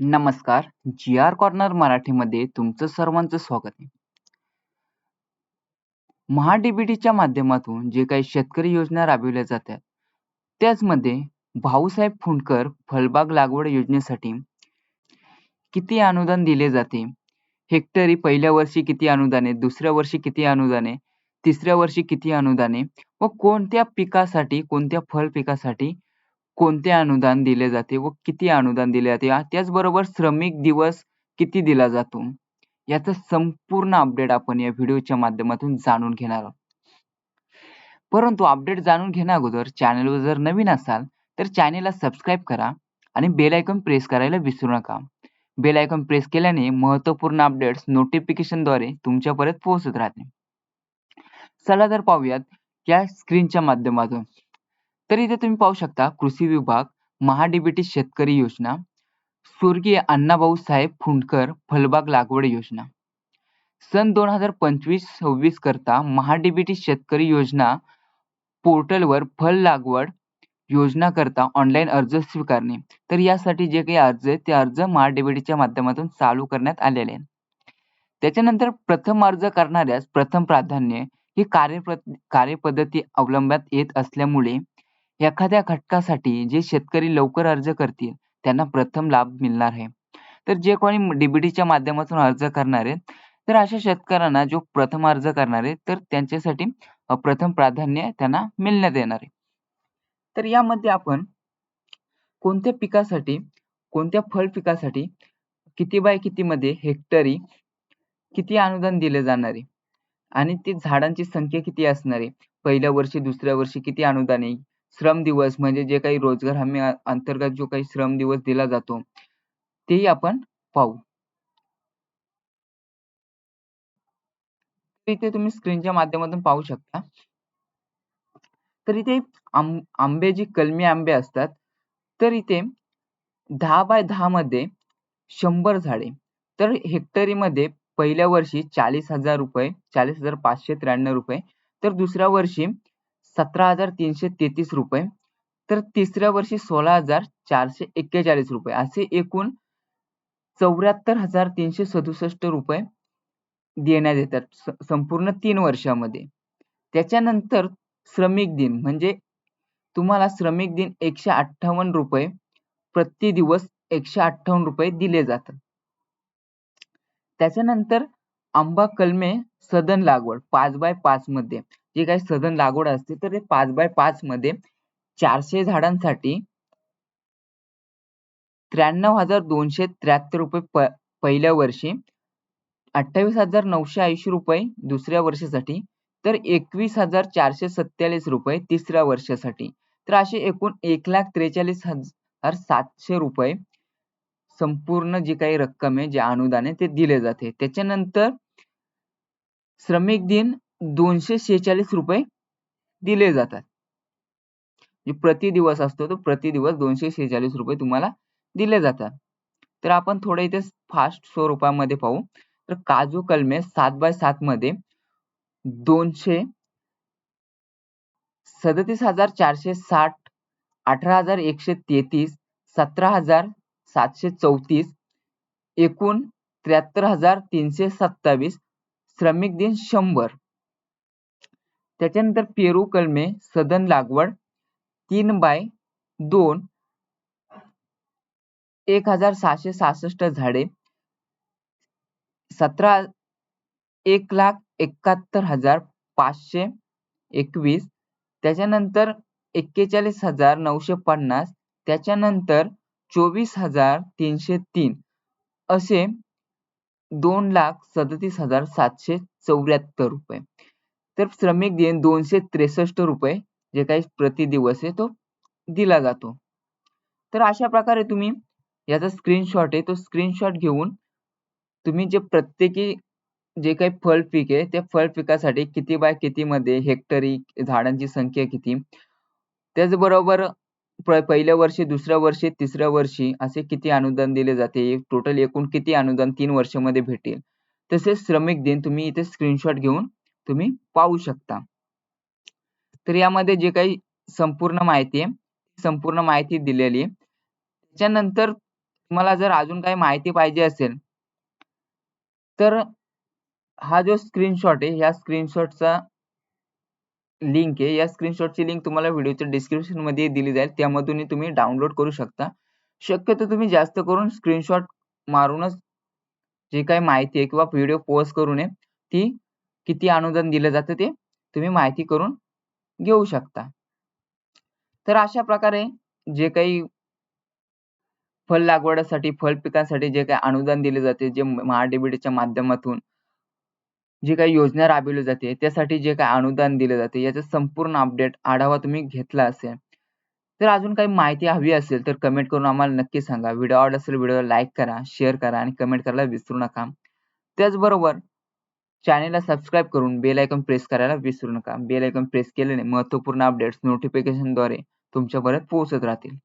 नमस्कार. जी R corner मराठीमध्ये तुमचं सर्वांचं स्वागत आहे. महाडीबीटीच्या माध्यमातून जे काही शेतकरी योजना राबविल्या जातात त्याचमध्ये भाऊसाहेब फुंडकर फळबाग लागवड योजनेसाठी किती अनुदान दिले जाते? हेक्टरी पहिल्या वर्षी किती अनुदान आहे? दुसऱ्या वर्षी किती अनुदाने तिसऱ्या वर्षी किती अनुदान आहे? व कोणत्या पिकासाठी कोणत्या फळ पिकासाठी कोणते अनुदान दिले जाते व किती अनुदान दिले जाते? त्याचबरोबर श्रमिक दिवस किती दिला जातो? याचा संपूर्ण अपडेट आपण या व्हिडिओच्या माध्यमातून जाणून घेणार आहोत. परंतु अपडेट जाणून घेण्या अगोदर चॅनलवर जर नवीन असाल तर चॅनेलला सबस्क्राईब करा आणि बेल आयकॉन प्रेस करायला विसरू नका. बेल आयकॉन प्रेस केल्याने महत्त्वपूर्ण अपडेट्स नोटिफिकेशनद्वारे तुमच्यापर्यंत पोहोचत राहते चला तर पाहूयात या स्क्रीनच्या माध्यमातून. तर इथे तुम्ही पाहू शकता कृषी विभाग महाडीबीटी शेतकरी योजना स्वर्गीय अण्णाभाऊ साहेब फुंडकर फलबाग लागवड योजना. सन दोन हजार पंचवीस सव्वीस करता महाडीबीटी शेतकरी योजना पोर्टलवर फल लागवड योजना करता ऑनलाईन अर्ज स्वीकारणे. तर यासाठी जे काही अर्ज आहेत ते अर्ज महाडीबीटीच्या माध्यमातून चालू करण्यात आलेले आहेत. त्याच्यानंतर प्रथम अर्ज करणाऱ्यास प्रथम प्राधान्य ही कार्यप्र कार्यपद्धती अवलंबात येत असल्यामुळे एखाद्या घटकासाठी जे शेतकरी लवकर अर्ज करतील त्यांना प्रथम लाभ मिळणार आहे. तर जे कोणी डीबीटीच्या माध्यमातून अर्ज करणार आहेत तर अशा शेतकऱ्यांना जो प्रथम अर्ज करणार आहे तर त्यांच्यासाठी प्रथम प्राधान्य त्यांना मिळण्यात येणार आहे. तर यामध्ये आपण कोणत्या पिकासाठी कोणत्या फळ पिकासाठी किती बाय किती मध्ये हेक्टरी किती अनुदान दिले जाणार आहे? आणि ते झाडांची संख्या किती असणार आहे? पहिल्या वर्षी दुसऱ्या वर्षी किती अनुदान आहे श्रम दिवस म्हणजे जे काही रोजगार हमी अंतर्गत जो काही श्रम दिवस दिला जातो तेही आपण पाहू. इथे तुम्ही स्क्रीनच्या माध्यमातून पाहू शकता. तर इथे आंबे जी कलमी आंबे असतात तर इथे दहा बाय दहा मध्ये शंभर झाडे तर हेक्टरी मध्ये पहिल्या वर्षी चाळीस हजार रुपये चाळीस हजार पाचशे त्र्याण्णव रुपये तर दुसऱ्या वर्षी सतरा हजार तीनशे तेहतीस रुपये. तर तिसऱ्या वर्षी सोळा हजार चारशे एक्केचाळीस रुपये. असे एकूण चौऱ्याहत्तर हजार तीनशे सदुसष्ट रुपये देण्यात येतात. संपूर्ण तीन वर्षामध्ये. त्याच्यानंतर श्रमिक दिन म्हणजे तुम्हाला श्रमिक दिन एकशे अठ्ठावन्न रुपये प्रति दिवस एकशे अठ्ठावन्न रुपये दिले जातात. त्याच्यानंतर आंबा कलमे सदन लागवड पाच बाय पाच मध्ये. जे काही सदन लागवड असते तर ते पाच बाय पाच मध्ये चारशे झाडांसाठी त्र्याण्णव हजार दोनशे त्र्याहत्तर रुपये प पहिल्या वर्षी अठ्ठावीस हजार नऊशे ऐंशी रुपये दुसऱ्या वर्षासाठी तर एकवीस हजार चारशे सत्तेचाळीस रुपये तिसऱ्या वर्षासाठी. तर असे एकूण एक लाख त्रेचाळीस हजार सातशे रुपये संपूर्ण जी काही रक्कम आहे जे अनुदान आहे ते दिले जाते. त्याच्यानंतर श्रमिक दिन दोनशे शेहेचाळीस रुपये दिले जातात. म्हणजे प्रति दिवस असतो तो प्रति दिवस दोनशे शेहेचाळीस रुपये तुम्हाला दिले जातात. तर आपण थोडं इथे फास्ट स्वरूपामध्ये पाहू. तर काजू कलमे सात बाय सात मध्ये दोनशे सदतीस हजार चारशे साठ अठरा हजार एकशे तेहतीस सतरा हजार सातशे चौतीस एकूण त्र्याहत्तर हजार तीनशे सत्तावीस श्रमिक दिन शंभर. त्याच्यानंतर पेरू कलमे सदन लागवड तीन बाय दोन एक हजार सहाशे सहासष्ट झाडे सतरा एक लाख एकाहत्तर हजार पाचशे एकवीस त्याच्यानंतर एक्केचाळीस हजार नऊशे पन्नास त्याच्यानंतर चोवीस हजार तीनशे तीन असे दोन लाख सदतीस हजार सातशे चौऱ्याहत्तर रुपये. तर श्रमिक दिन दोनशे त्रेसष्ट रुपये जे काही प्रति दिवस आहे तो दिला जातो. तर अशा प्रकारे तुम्ही याचा स्क्रीनशॉट आहे तो स्क्रीनशॉट घेऊन तुम्ही जे प्रत्येकी जे काही फळ पीक आहे त्या फळ पिकासाठी किती बाय किती मध्ये हेक्टरी झाडांची संख्या किती? त्याचबरोबर पहिल्या वर्षी दुसऱ्या वर्षी तिसऱ्या वर्षी असे किती अनुदान दिले जाते? टोटल एकूण किती अनुदान तीन वर्षामध्ये भेटेल? तसेच श्रमिक दिन तुम्ही इथे स्क्रीनशॉट घेऊन तुम्ही पाहू शकता. तर यामध्ये जे काही संपूर्ण माहिती आहे संपूर्ण माहिती दिलेली आहे. त्याच्यानंतर तुम्हाला जर अजून काही माहिती पाहिजे असेल तर हा जो स्क्रीनशॉट आहे या स्क्रीनशॉटचा लिंक आहे. या स्क्रीनशॉटची लिंक तुम्हाला व्हिडिओच्या डिस्क्रिप्शनमध्ये दिली जाईल. त्यामधून तुम्ही डाउनलोड करू शकता. शक्यतो तुम्ही जास्त करून स्क्रीनशॉट मारूनच जे काही माहिती आहे किंवा व्हिडिओ पोस्ट करू नये ती किती अनुदान दिलं जातं ते तुम्ही माहिती करून घेऊ शकता. तर अशा प्रकारे जे काही फळ लागवडीसाठी फळ पिकांसाठी जे काही अनुदान दिले जाते जे महाडीबीटीच्या माध्यमातून जी काही योजना राबवली जाते त्यासाठी जे काही अनुदान दिले जाते याचा संपूर्ण अपडेट आढावा तुम्ही घेतला असेल. तर अजून काही माहिती हवी असेल तर कमेंट करून आम्हाला नक्की सांगा. व्हिडिओ आवडला असेल व्हिडिओला लाईक करा शेअर करा आणि कमेंट करायला विसरू नका. त्याचबरोबर चॅनेलला सबस्क्राईब करून बेल आयकॉन प्रेस करायला विसरू नका. बेल आयकॉन प्रेस केल्याने महत्त्वपूर्ण अपडेट्स नोटिफिकेशनद्वारे तुमच्यापर्यंत पोहोचत राहतील.